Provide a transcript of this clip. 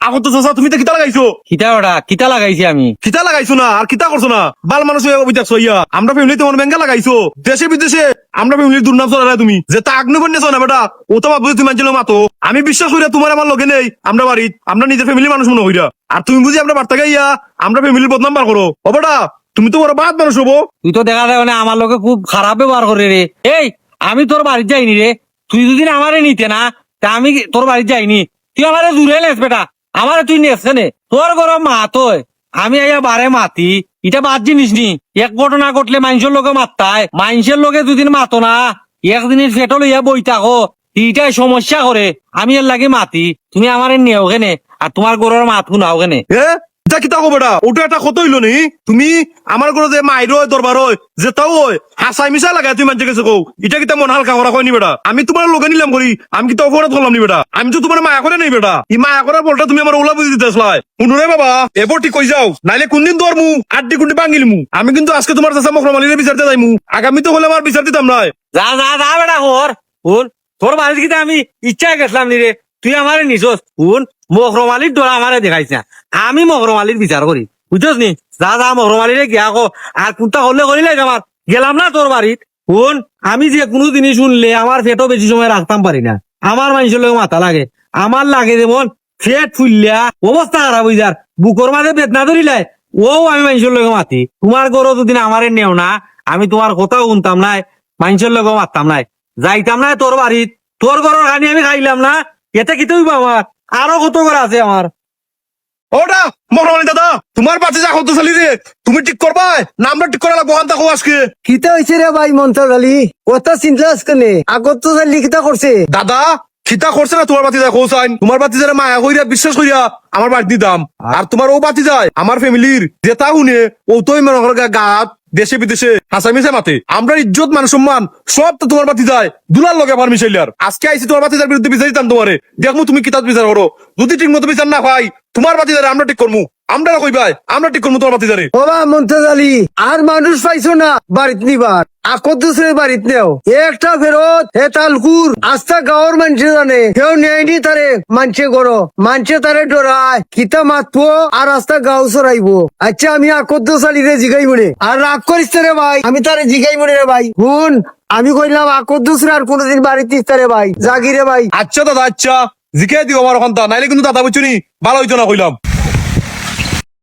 আগত চাচা তুমি তো কিতা লাগাইছো? কিতা ওটা কিতা লাগাইছি আমি? কিতা লাগাইছো না? আর কিতা করছ না? বাল মানুষ ইয়া। আমরা ফ্যামিলি তোমার ব্যাংকে লাগাইছো। দেশে বিদেশে আমরা ফ্যামিলির দুর্নাম চলা তুমি। যে তা আগ্নে না বেটা ও তো তুমি মানুষের মাতো। আমি বিশ্বাস করি তোমার আমার লগে নেই আমরা বাড়িত আমরা নিজের ফ্যামিলি মানুষ মনে হইরা আর তুমি বুঝি আমরা বার্তা গাইয়া আমরা ফ্যামিলির বদনাম বার করো ও বেটা তুমি তো বড় বাদ মানুষ হব। তুই তো দেখা যায় মানে আমার লোকে খুব খারাপ ব্যবহার করে রে এই আমি তোর বাড়ি যাইনি রে তুই যদি আমারে নিতে না তা আমি তোর বাড়ি যাইনি। তুই আমারে দূরে নেস বেটা। আমারে তুই নেসছে নে? তোর গরম মা তোয় আমি আইয়া বারে মাতি। এটা বাদ জিনিস নি। এক ঘটনা ঘটলে মানুষের লোকে মাত্তায়। মানুষের লোকে দুদিন মাতো না। একদিনের ফেটো লইয়া বই থাকো। এইটাই সমস্যা করে। আমি এর লাগে মাতি। তুমি আমার নেও কেনে। আর তোমার গরুর মাত শুনাও কেনে। এটা কিতা কো বেটা ওটা একটা কত হইল নি? তুমি আমার ঘরে যে মাইর দরবার হয়, যে তাও হয় হাসাই মিশা লাগাই তুমি মানুষের কাছে কও এটা কিতা মন হালকা করা হয়নি বেটা? আমি তোমার লোকে নিলাম করি আমি কিতা অপরাধ করলাম নি বেটা? আমি তো তোমার মায়া করে নেই বেটা। এই মায়া করার বলটা তুমি আমার ওলা বুঝি দিতে আসলাই শুনুরে বাবা এবার ঠিক কই যাও নাইলে কোনদিন তোর মু? আড্ডি কুন্ডি ভাঙিল মু? আমি কিন্তু আজকে তোমার চাষা মকরমালিরে বিচারতে যাইমু আগামী তো হলে আমার বিচার দিতাম নাই যা যা যা বেটা হর শুন। তোর বাড়ির কিতা আমি ইচ্ছা গেছিলাম নি রে তুই আমারে নিছস, শুন। মহরমালির ডোরা আমারে দেখাইছ। আমি মহরমালির বিচার করি বুঝছস নি? যা যা মহরমালিরে গিয়া কো আর কোনটা হলে করিলে আমার গেলাম না তোর বাড়িত শুন, আমি যে কোনো জিনিস শুনলে আমার পেটও বেশি সময় রাখতাম পারি না। আমার মানুষের লোক মাথা লাগে। আমার লাগে যেমন পেট ফুললিয়া অবস্থা খারাপ হয়ে যার বুকর মাঝে বেদনা ধরিলাই ও আমি মানুষের লোক মাতি। তোমার গরো দুদিন আমারে নেও না। আমি তোমার কথাও শুনতাম নাই মানুষের লোক মারতাম নাই। যাইতাম না তোর বাড়িত তোর ঘরের খানি আমি খাইলাম না। এতে কি তুই আরও কত করে আছে আমার? ওটা মকরমালি দাদা তোমার পাশে যা হতো চালি রে তুমি ঠিক করবা? না আমরা ঠিক করা লাগবো আনতা কো আজকে। কিতা হয়েছে রে ভাই মন্ত্র আলী কথা চিন্তা আসকে আগত তো চাইলি কিতা করছে। দাদা খিতা করছে না তোমার বাতিজা কৌসাইন তোমার বাতি যারা মায়া কইরা, বিশ্বাস কইরা আমার বাড়ি দিতাম আর তোমার ও বাতি যায় আমার ফ্যামিলির যেটা শুনে, ও তো গাত দেশে বিদেশে হাসা মিশে মাতে। আমরা ইজ্জত, মান সম্মান, সব তো তোমার বাতি যায় দুলার লগে আমার মিশাইলার আজকে আইসি তোমার বাতি যার বিরুদ্ধে বিচার দিতাম তোমারে। দেখমু তুমি কিতাব বিচার করো। যদি ঠিক মতো বিচার না পাই তোমার বাতি যারে আমরা ঠিক করমু। আমরা কইবাই আমরা ঠিক করমু তোমার বাতি যারে বাবা মন্ত্র আলী আর মানুষ পাইছো না বাড়িত নিবার। আকত দুসরে বাড়িত নেও। একটা ফেরত হে তালকুর আস্থা গাঁৱৰ মানুষে জানে। কেউ নেয়নি তারে মানছে গড়। মানছে তারে ডরায় কিতা মাতবো আর আস্থা গাঁও আচ্ছা আমি আকত চালি রে জিগাই মনে আর রাগ করিস রে ভাই আমি তারে জিগাই মনে রে ভাই। আমি কইলাম আকত দুসরে আর কোনোদিন বাড়িতে রে ভাই। জাগি রে ভাই। আচ্ছা দাদা আচ্ছা। জিকে দিও আমার ওখানটা নাইলে কিন্তু দাদা বুঝছ নি ভালো হইতো না কইলাম।